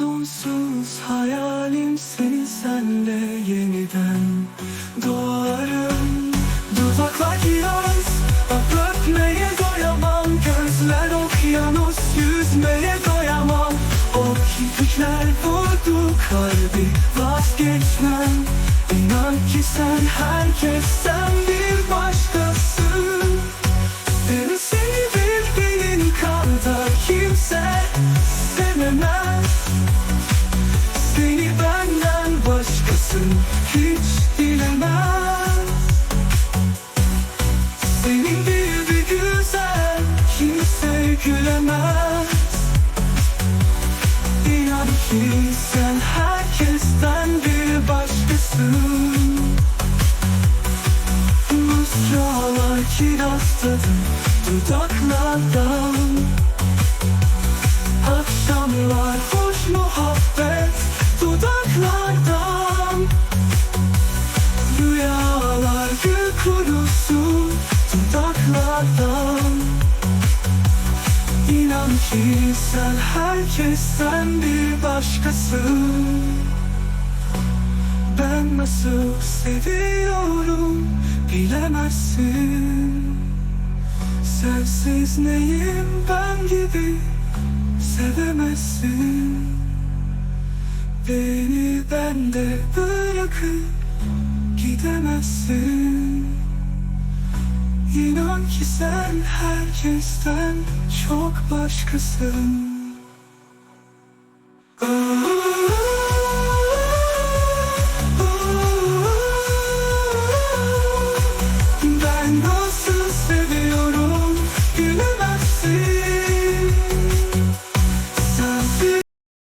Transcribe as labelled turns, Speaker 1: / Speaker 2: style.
Speaker 1: Sonsuz hayalim senin senle yeniden doğarım. Dudaklar yaz öpmeye doyamam. Gözler okyanus Yüzmeye doyamam. O kirpikler vurdu kalbi Vazgeçmem. İnan ki sen herkesten bir başkasın hiç dilemez Senin gibi güzel kimse gülemez. İnan ki sen herkesten bir başkasın. Mısralar kiraz tadı dudaklardan dudaklardan İnan ki sen herkesten bir başkasın. Ben nasıl seviyorum bilemezsin. Sensiz neyim ben gibi sevemezsin. Beni bende bırakıp gidemezsin İnan ki sen herkesten çok başkasın